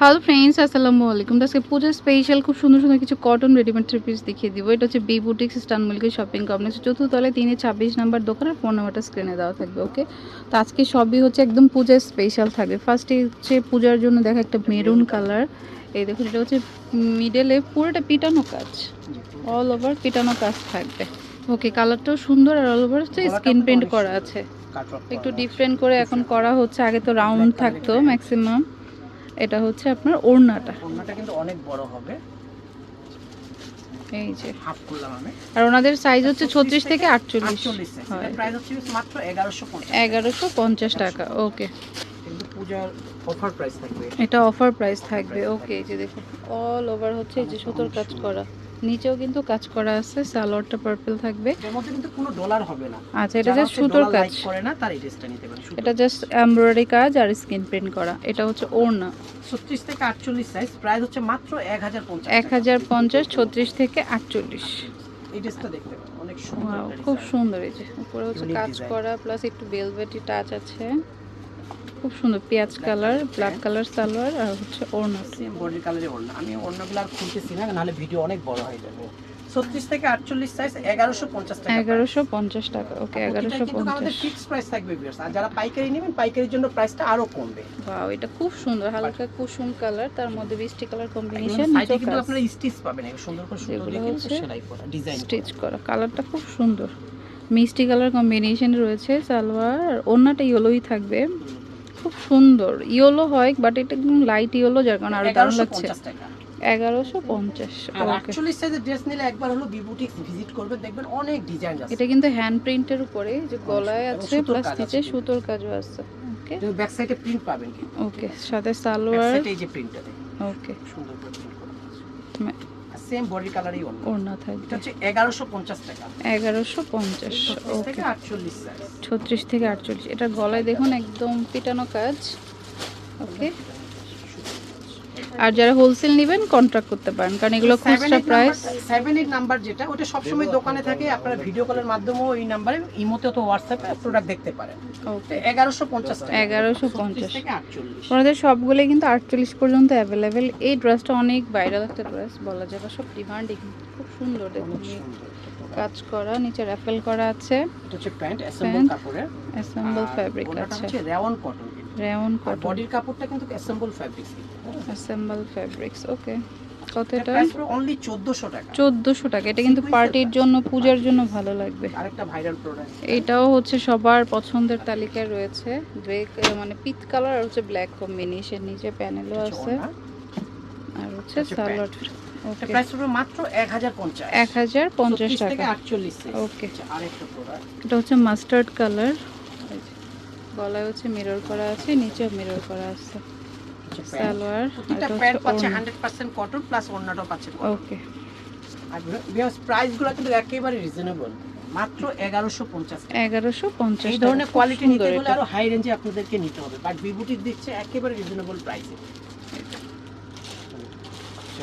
Hello friends আসসালামু আলাইকুম। আজকে পূজার স্পেশাল খুব সুন্দর সুন্দর কিছু কটন রেডিমেড থ্রি পিস দেখিয়ে দিব। এটা হচ্ছে বি বুটিক্স স্টান মিল্কি শপিং কমপ্লেক্স চতুর্থতলায় তিনে ছাব্বিশ নাম্বার দোকানের ফোন নাম্বারটা স্ক্রিনে দেওয়া থাকবে ওকে তো আজকে সবই হচ্ছে একদম পূজার স্পেশাল থাকবে। ফার্স্টে হচ্ছে পূজার জন্য দেখা একটা মেরুন কালার এই দেখুন এটা হচ্ছে মিডলে পুরোটা পিটানো কাজ। অল ওভার পিটানো কাজ থাকবে। ওকে কালারটাও সুন্দর আর অল ওভার হচ্ছে স্ক্রিন প্রিন্ট করা আছে। একটু ডিফারেন্ট করে এখন করা হচ্ছে আগে তো রাউন্ড থাকতো ম্যাক্সিমাম এটা হচ্ছে আপনার ওড়নাটা। ওড়নাটা কিন্তু অনেক বড় হবে। এই যে। হাফ করলাম আমি। আর ওনাদের সাইজ হচ্ছে ছত্রিশ থেকে আটচল্লিশ। 48 হয়। প্রাইস হচ্ছে মাত্র 1150 এগারোশো পঞ্চাশ টাকা ওকে কিন্তু পূজার অফার প্রাইস থাকবে। এটা অফার প্রাইস থাকবে ওকে এই যে দেখুন অল ওভার হচ্ছে এই যে সুতোর কাজ করা। নিচেও কিন্তু কাজ করা আছে সালোয়ারটা পার্পল থাকবে। এর মধ্যে কিন্তু কোনো ডলার হবে না। আচ্ছা এটা জাস্ট সুতোর কাজ। করে না তার ড্রেসটা নিতে পারে সুতোর। এটা জাস্ট এমব্রয়ডারি কাজ আর স্ক্রিন প্রিন্ট করা। এটা হচ্ছে ওড়না। 36 থেকে 48 সাইজ প্রাইস হচ্ছে মাত্র 1050 এক হাজার পঞ্চাশ ছত্রিশ থেকে আটচল্লিশ। এই ড্রেসটা দেখতে পারেন অনেক সুন্দর খুব সুন্দর এই যে। উপরে হচ্ছে কাজ করা প্লাস একটু বেলভেটি টাচ আছে। খুব সুন্দর পেঁয়াজ কালার ব্ল্যাক কালার সালোয়ার আর হচ্ছে ওড়না। সেম বডি কালারে ওড়না। আমি ওড়নাগুলো আর খুলতেছি না নাহলে ভিডিও অনেক বড় হয়ে যাবে। 36 থেকে 48 সাইজ 1150 টাকা এগারোশো পঞ্চাশ টাকা ওকে কিন্তু আমাদের ফিক্সড প্রাইস থাকবে ভিউয়ার্স আর যারা পাইকারি নেবেন পাইকারির জন্য প্রাইসটা আরও কমবে। ওয়াও এটা খুব সুন্দর হালকা কুসুম কালার তার মধ্যে বৃষ্টি কালার কম্বিনেশন সাইডে কিন্তু আপনারা স্টিচ পাবেন সুন্দর করে সুন্দর যেগুলো দিয়ে কিন্তু হচ্ছে সেলাই করা ডিজাইন স্টিচ করা। কালারটা খুব সুন্দর। মিষ্টি কালার কম্বিনেশন রয়েছে সালোয়ার আর ওড়নাটা ইয়েলোই থাকবে। খুব সুন্দর। ইয়েলো হয় বাট এটা একদম লাইট ইয়েলো যার কারণে আরও দারুণ লাগছে। এগারোশো পঞ্চাশ আর ওকে 48 সাইজের ড্রেস নিলে একবার হলো বিবুটিক্স ভিজিট করবেন দেখবেন অনেক ডিজাইন আছে। এটা কিন্তু হ্যান্ড প্রিন্টের উপরে যে গলায় আছে সুতোর প্লাস নিচে সুতোর কাজও আছে ওকে ব্যাক সাইডে প্রিন্ট পাবেন ওকে সাথে সালোয়ার। এই যে প্রিন্টটা ওকে সুন্দর করে প্রিন্ট করা আছে মে- সেম বডি কালারই ওড়না থাকবে। এটা হচ্ছে হচ্ছে 1150 টাকা। এগারোশো পঞ্চাশ 36 ওকে। থেকে 48 ছত্রিশ থেকে আটচল্লিশ। এটা গলায় দেখুন একদম পিটানো কাজ। ওকে। আর যারা হোলসেল নেবেন কন্ট্রাক্ট করতে পারেন। কারণ এগুলো খুচরা প্রাইস সেভেন এইট নাম্বার যেটা ওটা সবসময় দোকানে থাকে আপনারা ভিডিও কলের মাধ্যমেও এই নাম্বারে ইমোতে অথবা হোয়াটসঅ্যাপে প্রোডাক্ট দেখতে পারেন। ওকে এগারোশো পঞ্চাশ টাকা। 1150 থেকে আটচল্লিশ। ওনাদের সবগুলোই কিন্তু আটচল্লিশ পর্যন্ত অ্যাভেলেবেল এই ড্রেসটা অনেক ভাইরাল একটা ড্রেস বলা যায় বা সব ডিমান্ডিং খুব সুন্দর দেখুন। কাজ করা নিচে র্যাফেল করা আছে। এটা হচ্ছে প্যান্ট অ্যাসেম্বল কাপড়ের। অ্যাসেম্বল ফ্যাব্রিক আছে। রেওয়ান কটন আর কটন বডির কাপড়টা কিন্তু assemble fabrics assemble fabrics okay কত এটা? অনলি 1400 টাকা। চোদ্দোশো টাকা। এটা কিন্তু পার্টির জন্য পূজার জন্য ভালো লাগবে। আরেকটা ভাইরাল প্রোডাক্ট এটাও হচ্ছে সবার পছন্দের তালিকায় রয়েছে। গ্রে মানে পিত কালার আর হচ্ছে ব্ল্যাক কম্বিনেশন নিচে প্যানেলও আছে। আর হচ্ছে সালোয়ার ওকে প্রাইস পড়বে মাত্র 1050 এক হাজার পঞ্চাশ থেকে টাকা। 48 ওকে আরেকটা প্রোডাক্ট এটা হচ্ছে মাস্টার্ড কালার গলায় হচ্ছে মিরর করা আছে নিচেও মিরর করা আছে। সালোয়ার প্রতিটা প্যান্ট পাচ্ছে 100% কটন প্লাস ওড়নাটাও পাচ্ছে ওকে আর বিকজ প্রাইসগুলো কিন্তু একেবারে রিজনেবল মাত্র 1150 টাকা। এগারোশো পঞ্চাশ এই ধরনের কোয়ালিটি নিতে হলে আরও হাই রেঞ্জে আপনাদেরকে নিতে হবে। বাট বিভূতির দিচ্ছে একেবারে রিজনেবল প্রাইসে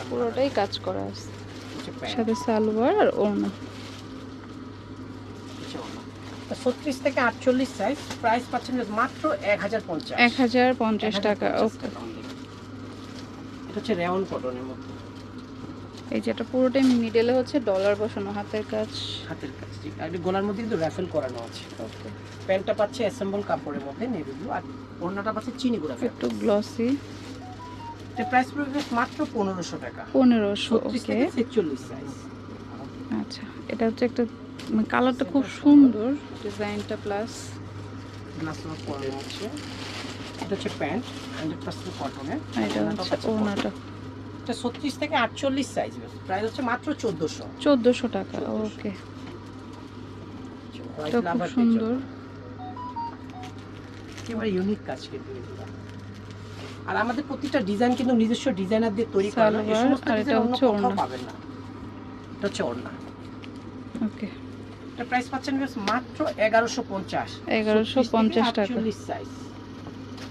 পুরোটাই কাজ করা আছে। সাথে সালোয়ার আর ওড়না। ছত্রিশ থেকে আটচল্লিশ সাইজ প্রাইস পাচ্ছেন মাত্র এক হাজার পঞ্চাশ। এক হাজার পঞ্চাশ টাকা ওকে হচ্ছে রেওন কটনের মধ্যে। এই যেটা পুরোটাই মিডলে হচ্ছে ডলার বসানো হাতের কাজ। হাতের কাজ ঠিক। আর গলার মধ্যে কিন্তু র্যাফেল করানো আছে। ওকে প্যান্টটা পাচ্ছে অ্যাসেম্বল কাপড়ের মধ্যে নেভি ব্লু আর ওড়নাটা পাচ্ছে চিনি গুঁড়া একটু গ্লসি এটা প্রাইস পড়বে মাত্র পনেরোশো টাকা। পনেরোশো ছত্রিশ ওকে থেকে ছেচল্লিশ সাইজ আচ্ছা এটা হচ্ছে একটা কালারটা খুব সুন্দর ডিজাইনটা প্লাস গ্লাস ওয়ার্ক করানো আছে। এটা হচ্ছে প্যান্ট হান্ড্রেড পার্সেন্ট কটনের এটা ছত্রিশ থেকে আটচল্লিশ সাইজ প্রাইস হচ্ছে মাত্র চোদ্দোশো। চোদ্দোশো টাকা ওকে। খুব সুন্দর। একেবারে ইউনিক কাজ কিন্তু আর আমাদের প্রতিটা ডিজাইন কিন্তু নিজস্ব ডিজাইনার দিয়ে তৈরি করা এই সমস্ত এটা ডিজাইন অন্য কোথাও পাবেন না। এটা হচ্ছে ওড়না। ওকে। এটা প্রাইস পাচ্ছেন মাত্র এগারোশো পঞ্চাশ। 1150 টাকা। সাইজ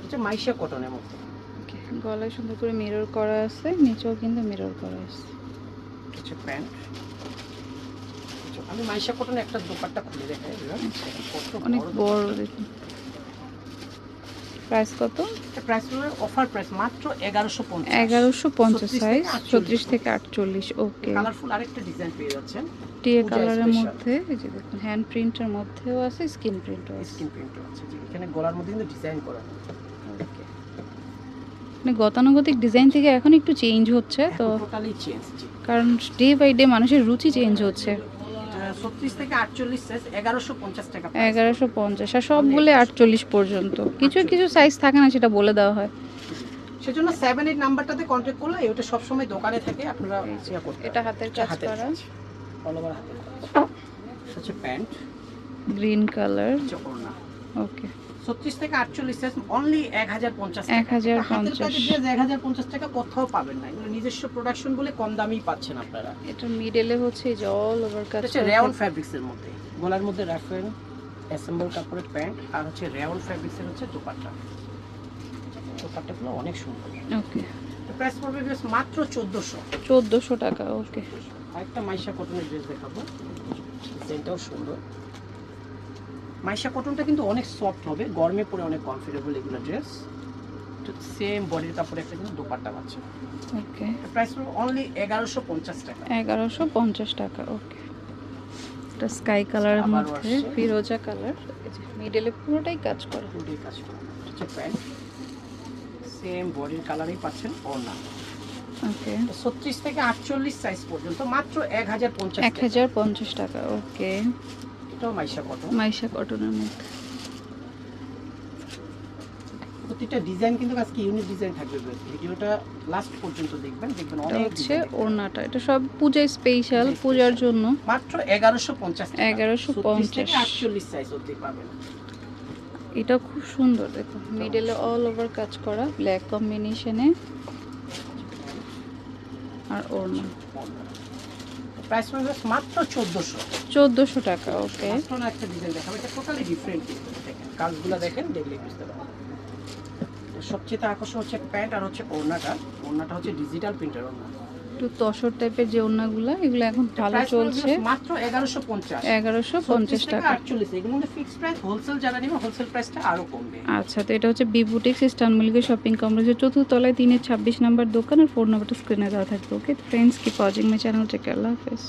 এটা মাইশা কটনের মধ্যে গলায় সুন্দর করে মিরর করা আছে নিচেও কিন্তু মিরর করা আছে। হচ্ছে প্যান্ট। আমি মাইশা কটনের একটা দোপাট্টা খুলে দেখাই এবার। অনেক বড় দেখুন। প্রাইস কত? প্রাইস হলো অফার প্রাইস মাত্র এগারোশো পঞ্চাশ। এগারোশো পঞ্চাশ 36 সাইজ থেকে 48 থেকে আটচল্লিশ ওকে কালারফুল আরেকটা ডিজাইন পেয়ে যাচ্ছেন। টিয়ে কালারের মধ্যে এই যে দেখুন হ্যান্ড প্রিন্টের মধ্যেও আছে স্কিন প্রিন্টও আছে। স্কিন প্রিন্টও আছে। এখানে গলার মধ্যে কিন্তু ডিজাইন করা। ওকে মানে গতানুগতিক ডিজাইন থেকে এখন একটু চেঞ্জ হচ্ছে তো কারণ ডে বাই ডে মানুষের রুচি চেঞ্জ হচ্ছে। এগারোশো পঞ্চাশ আর সবগুলো আটচল্লিশ পর্যন্ত। কিছু কিছু সাইজ থাকে না সেটা বলে দেওয়া হয়। সেজন্য সেভেন এইট নাম্বারটাতে কন্ট্যাক্ট করলে এটা সবসময় দোকানে থাকে আপনারা করতে এটা হাতের কাজ করা। অল ওভার হাতের কাজ। হচ্ছে প্যান্ট। গ্রিন কালার ওকে ছত্রিশ থেকে আটচল্লিশ সাইজ অনলি এক হাজার পঞ্চাশ 1050 এক হাজার পঞ্চাশ। টাকা কোথাও পাবেন না এগুলো নিজস্ব প্রোডাকশন বলে কম দামেই পাচ্ছেন আপনারা। এটা মিডলে হচ্ছে অল ওভার কাজ রেয়ন থাকে। ফ্যাব্রিক্স এর মধ্যে। গলার মধ্যে রাখবেন অ্যাসেম্বল কাপড়ের প্যান্ট আর হচ্ছে রেয়ন ফ্যাব্রিক্স এর হচ্ছে দোপাট্টা। দোপাট্টাগুলো অনেক সুন্দর। ওকে প্রাইস পড়বে বেশ মাত্র চোদ্দোশো। চোদ্দোশো টাকা ওকে আরেকটা মাইশা কটনের ড্রেস দেখাবো। ডিজাইনটাও সুন্দর। মাইশা কটনটা কিন্তু অনেক সফট হবে গরমে পরে অনেক কমফোর্টেবল এগুলো ড্রেস সেম বডির কাপড়ে একটা কিন্তু দোপাট্টা পাচ্ছে ওকে প্রাইস অনলি এগারোশো পঞ্চাশ টাকা। এগারোশো পঞ্চাশ টাকা ওকে এটা স্কাই কালারের মধ্যে ফিরোজা কালার মিডলে পুরোটাই কাজ করা। ফুলটির কাজ করা। হচ্ছে প্যান্ট সেম বডির কালারই পাচ্ছেন ওনা ওকে ছত্রিশ থেকে আটচল্লিশ সাইজ পর্যন্ত মাত্র এক হাজার পঞ্চাশ এক হাজার পঞ্চাশ টাকা ওকে এটাও মাইশা কটন মাইশা কটনের মধ্যে। প্রতিটা ডিজাইন কিন্তু আজকে ইউনিক ডিজাইন থাকবে ভিডিওটা লাস্ট পর্যন্ত দেখবেন দেখবেন অনেক হচ্ছে ওড়নাটা। এটা সব পূজায় স্পেশাল পূজার জন্য। মাত্র এগারোশো পঞ্চাশ 1150 থেকে আটচল্লিশ সাইজ অবধি পাবেন। এটা খুব সুন্দর দেখুন। মিডলে অল ওভার কাজ করা ব্ল্যাক কম্বিনেশনে আর ওড়না। প্রাইস পড়বে মাত্র চোদ্দোশো। চোদ্দোশো টাকা ওকে এখন একটা ডিজাইন দেখাবো। এটা টোটালি ডিফারেন্ট দেখেন। কাজগুলো দেখেন দেখলে বুঝতে পারবেন। সবচেয়ে আকর্ষণ হচ্ছে প্যান্ট আর হচ্ছে ওড়নাটা। ওড়নাটা হচ্ছে ডিজিটাল প্রিন্টার ওড়না। একটু তসর টাইপের যে ওড়নাগুলো এগুলো এখন ভালো চলছে। মাত্র এগারোশো পঞ্চাশ। এগারোশো পঞ্চাশ টাকা। আটচল্লিশ। এগুলো ফিক্স প্রাইস হোলসেল যারা নেবে হোলসেল প্রাইসটা আরও কমবে। আচ্ছা তো এটা হচ্ছে বি বুটিক্স ইস্টানমুলিকে শপিং কমপ্লেক্সের চতুর্থলায় তিনের ছাব্বিশ নাম্বার দোকান আর ফোন নাম্বারটা স্ক্রিনে দেওয়া থাকবে ওকে ফ্রেন্ডস কি ওয়াচিং মাই চ্যানেল চেক আল্লাহ হাফেজ।